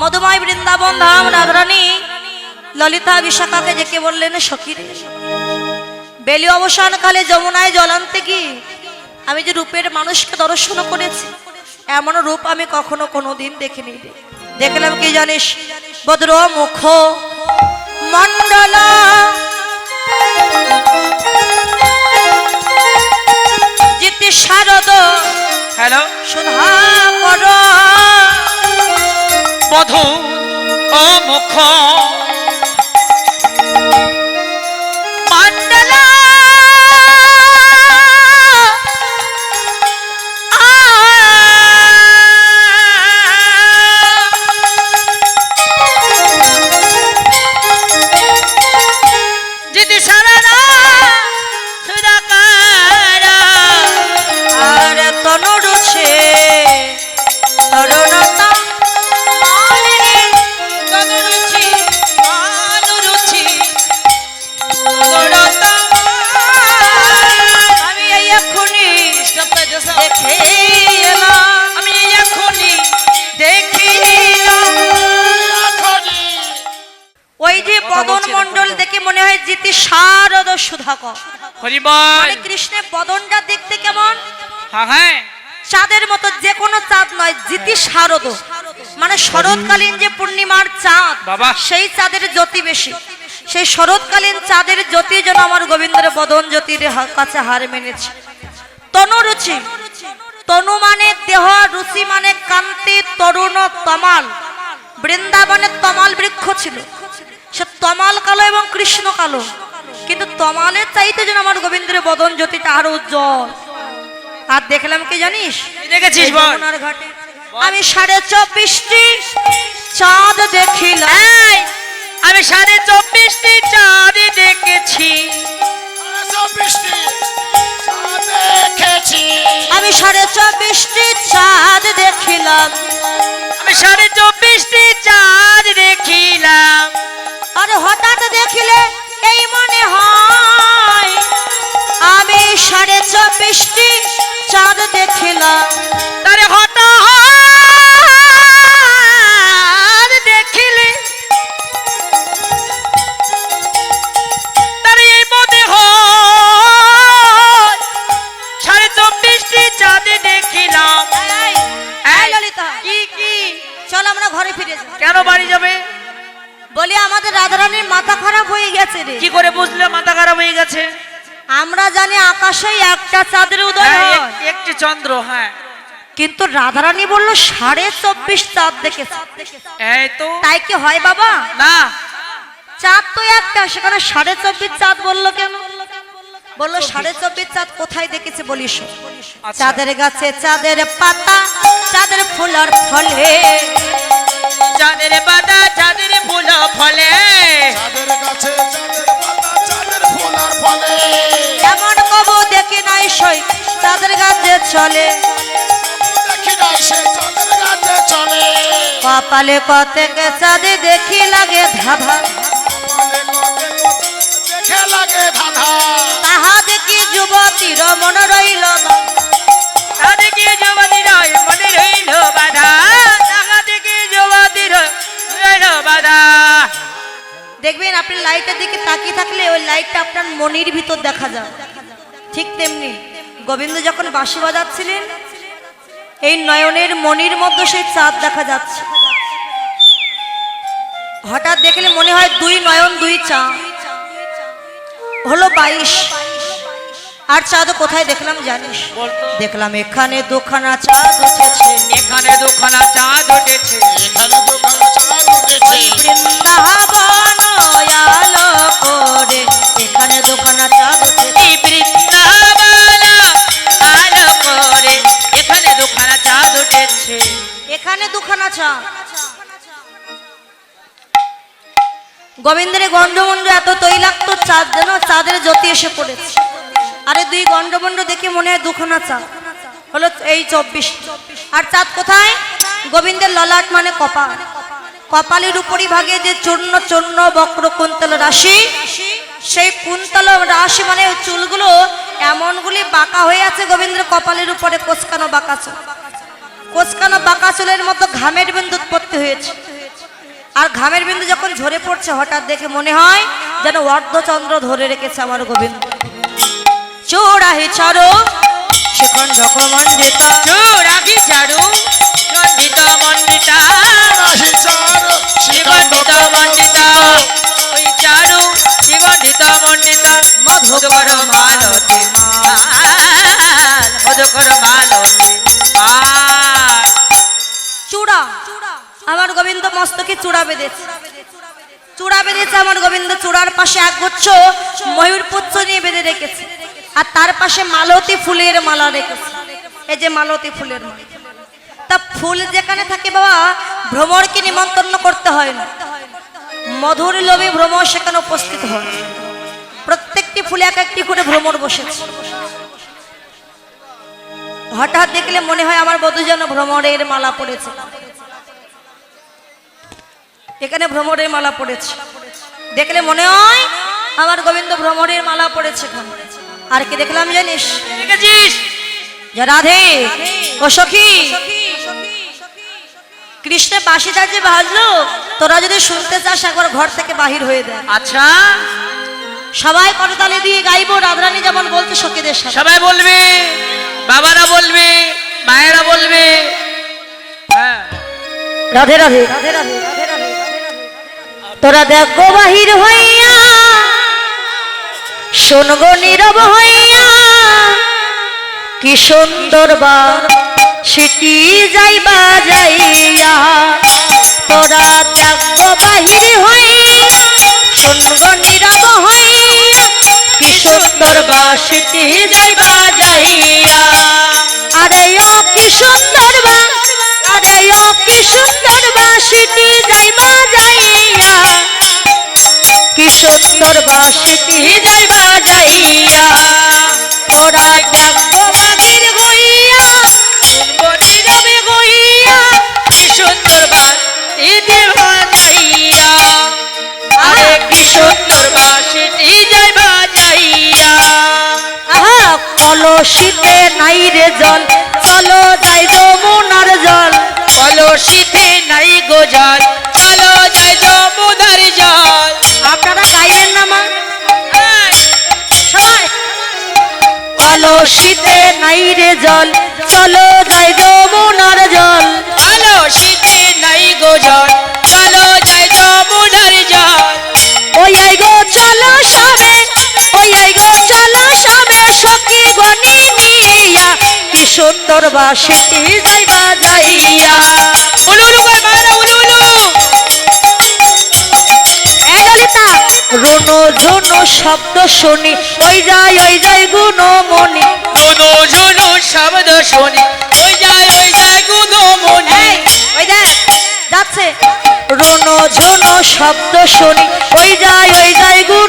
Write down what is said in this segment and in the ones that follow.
মধুময় বৃন্দাবন ধাম রাধারানী ললিতা বিশাখাকে ডেকে বললেন সখীরে বেলি অবসান কালে যমুনায় জল আনতে গিয়ে আমি যে রূপের মানুষকে দর্শন করেছি এমন রূপ আমি কখনো কোনো দিন দেখিনি দেখলাম কি জানিস ভদ্র মুখ মন্ডলা জিতি শারদ। হ্যালো সুধা কর বধু ও জিতি শারদ হরিবল। মানে কৃষ্ণের বদনটা দেখতে কেমন? হ্যাঁ হ্যাঁ। চাঁদের মতো যে কোনো চাঁদ নয় জিতি শারদ মানে শরৎকালীন যে পূর্ণিমার চাঁদ বাবা। সেই চাঁদের জ্যোতি বেশি। সেই শরৎকালীন চাঁদের জ্যোতি যেন আমার গোবিন্দের বদন জ্যোতির কাছে হার মেনেছে। তনুরুচি তনু মানে দেহ রুচি মানে কান্তি তরুণ তমাল। বৃন্দাবনের তমাল বৃক্ষ ছিল। সে তমাল কালো এবং কৃষ্ণ কালো। কিন্তু তমালের চাইতে যেন আমার গোবিন্দের বদন জ্যোতিটা আরও উজ্জ্বল। আর দেখলাম কি জানিস? কি দেখেছিস ঘাটে। আমি সাড়ে চব্বিশটি চাঁদ দেখিলাম। এই, আমি সাড়ে চব্বিশটি চাঁদ দেখেছি। আমি সাড়ে চব্বিশটি চাঁদ দেখিলাম। আমি সাড়ে চব্বিশটি চাঁদ দেখিলাম। আর হঠাৎ দেখিলে এই মনে হয় আমি সাড়ে চব্বিশটি চাঁদ দেখিলাম। তারে হঠাৎ দেখিলে তারে এই মনে হয় সাড়ে চব্বিশটি চাঁদ দেখিলাম। কি কি? চল আমরা ঘরে ফিরে কেন বাড়ি যাবে? বলি আমাদের রাধারানীর মাথা খারাপ হয়ে গেছে রে। কি করে বুঝলে মাথা খারাপ হয়ে গেছে? আমরা জানি আকাশে একটা চাঁদের উদয় হ্যাঁ, হয়। একটি চন্দ্র হ্যাঁ। কিন্তু রাধারানী বলল সাড়ে চব্বিশ চাঁদ দেখেছে। এই তো। তাই কি হয় বাবা? না। চাঁদ তো একটা সেখানে সাড়ে চব্বিশ চাঁদ বলল কেন? বলল সাড়ে চব্বিশ চাঁদ কোথায় দেখেছে বলিস? আচ্ছা। চাঁদের গাছে চাঁদের পাতা চাঁদের ফুলার ফলে। চাঁদের পাতা চাঁদের ফুল ফলে। চাঁদের গাছে চাঁদের পাতা চাঁদের ফোলার ফলে। এমন কবু দেখি নাই সই চাঁদের গাছে চলে। দেখি নাই সে চাঁদের গাছে চলে। কপালে কতেকে চাঁদে দেখি লাগে ধাঁধা। দেখে লাগে তাহা দেখি যুবতীর মন রইল বা- তাদের কি যুবতী মনে রইল বাধা দেখবেন আপনি লাইটের দিকে তাকিয়ে থাকলে ওই লাইটটা আপনার মনির ভিতর দেখা যায়। ঠিক তেমনি গোবিন্দ যখন বাঁশি বাজাচ্ছিলেন এই নয়নের মনির মধ্যে সেই চাঁদ দেখা যাচ্ছে। হঠাৎ দেখলে মনে হয় দুই নয়ন দুই চাঁদ। হলো বাইশ। আর চাঁদ কোথায় দেখলাম জানিস? দেখলাম এখানে দুখানা চাঁদ উঠেছে। এখানে দুখানা চাঁদ উঠেছে। এখানে দোকান চাঁদ উঠেছে। বৃন্দাবন এখানে দুখানা চাঁদ গোবিন্দের গন্ধমন্ড এত তৈলাক্ত চাঁদ যেন চাঁদের জ্যোতি এসে পড়েছে। আরে দুই গন্ডমন্ড দেখে মনে হয় দুখানা চাঁদ হলো এই চব্বিশ। আর চাঁদ কোথায়? গোবিন্দের ললাট মানে কপাল। কপালের উপরি ভাগে যে চূর্ণ চূর্ণ বক্র কুন্তল রাশি, সেই কুন্তল রাশি মানে চুলগুলো এমনগুলি বাঁকা হয়ে আছে গোবিন্দের কপালের উপরে কোচকানো বাঁকা চুল। কোচকানো বাঁকা চুলের মতো ঘামের বিন্দু উৎপত্তি হয়েছে। আর ঘামের বিন্দু যখন ঝরে পড়ছে, হঠাৎ দেখে মনে হয় যেন অর্ধচন্দ্র ধরে রেখেছে আমার গোবিন্দ। চোরাহি চরো সেখান চোরাকি চূড়া বেঁধেছে। চূড়া বেঁধেছে আমার গোবিন্দ, চূড়ার পাশে একগুচ্ছ ময়ূর পুচ্ছ নিয়ে বেঁধে রেখেছে। আর তার পাশে মালতী ফুলের মালা রেখেছে। এই যে মালতী ফুলের মালা। তা ফুল যেখানে থাকে বাবা ভ্রমণকে নিমন্ত্রণ করতে হয় না। মধুর লোভী ভ্রমর সেখানে উপস্থিত হয়। প্রত্যেকটি ফুলে এক একটি করে ভ্রমর বসেছে। হঠাৎ দেখলে মনে হয় আমার বধূ যেন ভ্রমণের মালা পড়েছে এখানে ভ্রমরের মালা পড়েছে। দেখলে মনে হয় আমার গোবিন্দ ভ্রমরের মালা পড়েছে আর কি দেখলাম জানিস? রাধে ও সখী কৃষ্ণের বাসিটা যে বাজলো তোরা যদি শুনতে চাস একবার ঘর থেকে বাহির হয়ে দেয় আচ্ছা। সবাই করতালি দিয়ে গাইবো রাধারানী যেমন বলতো সখীদের সাথে। সবাই বলবে বাবারা বলবে মায়েরা বলবে। হ্যাঁ। রাধে রাধে রাধে রাধে রাধে। তোরা দেখো বাহির হইয়া। শোনগো নীরব হইয়া। কি সুন্দর বা সেটি যাইবা যাইয়া। তোরা দেখো বাহির হইয়া। শোনগো নীরব হইয়া। কি সুন্দর বা সেটি যাইবা যাইয়া। আরে ও কি সুন্দর বা আরে ও কি সুন্দর বা সেটি যাইবা যাইয়া। কি সুন্দর বাসিটি যাইবা যাইয়া? তোরা দেখো বাহির হইয়া শুনব নীরবে হইয়া কি সুন্দর বাস ইতি বাজাইয়া আরে কি সুন্দর বাসিটি যাই বাজাইয়া আহা, কলসিতে নাই রে জল, চলো যাই যমুনার জল। কলসিতে নাই গো জল কলসিতে নাই রে জল। চলো যাই যমুনার জল। কলসিতে নাই গো জল। চলো যাই যমুনার জল। ওই আই গো চলো সবে ওই আই গো চলো সবে সখী গনি নিয়া কি সুন্দর বাসিটি যাইবা যাইয়া। ঝোনো শব্দ শুনি। ওই যায় ওই যাই গুনো মনি ঝুনু শব্দ শুনি। ওই যায় ওই মনি এই ওই দেখ যাচ্ছে। রোনো ঝোনো শব্দ শুনি। ওই যায় ওই যাই গুনো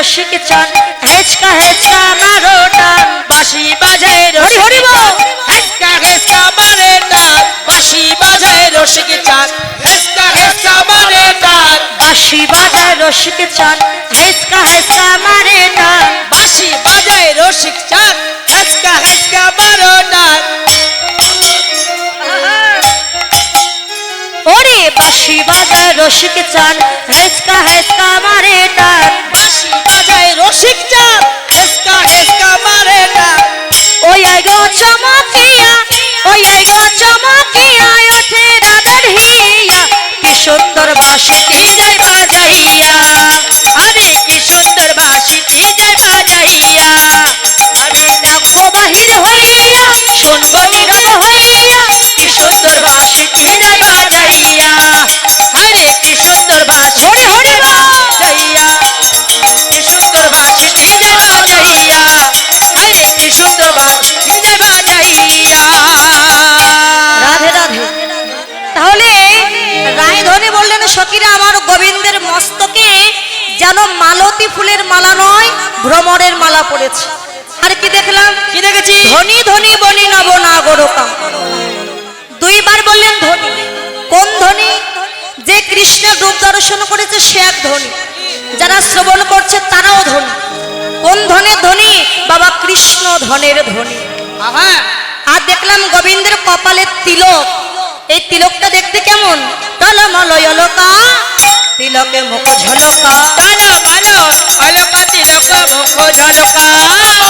রসিক চান হেচকা হেচকা মারো টান বাঁশি বাজায় হরি বল। হেসকা হেসকা মারে টান বাঁশি বাজায় রসিক চান হেসকা হেসকা মারে টান বাঁশি বাজায় রসিক চান হেচকা হেচকা মারে টান বাঁশি বাজায় রসিক চান হেসকা হেসকা মারো টান বাঁশি বাজায় রসিক চান হেচকা হেচকা মারে টান বাঁশি বাজায় রসিক চান, হেসকা হেসকা মারে টান ওই আই চমকিয়া ওই আই চমকিয়া ওঠে রাধার হিয়া। কি সুন্দর বাঁশিটি যাই বাজাইয়া? আরে কি সুন্দর বাঁশিটি যায় বাজাইয়া? আমি দেখব বাহির হইয়া, শুনব মালা পড়েছে। আর কি দেখলাম? কি দেখেছি? ধনী ধনী বনি নব নাগরকা দুইবার বললেন ধনী। কোন ধনী? যে কৃষ্ণের রূপ দর্শন করেছে সে এক ধনী। যারা শ্রবণ করছে তারাও ধনী। কোন ধনের ধনী? বাবা কৃষ্ণ ধনের ধনী। আর দেখলাম গোবিন্দের কপালের তিলক। এই তিলকটা দেখতে কেমন? টলমলয়লকা তিলকে মুখ ঝলকা। বলো মুখ ঝলকা।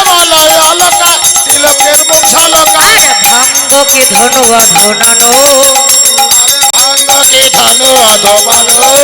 বলয় অলকা তিলকের মুখ ঝলকা। আর ভাঙ্গ কি ধনু অধনানো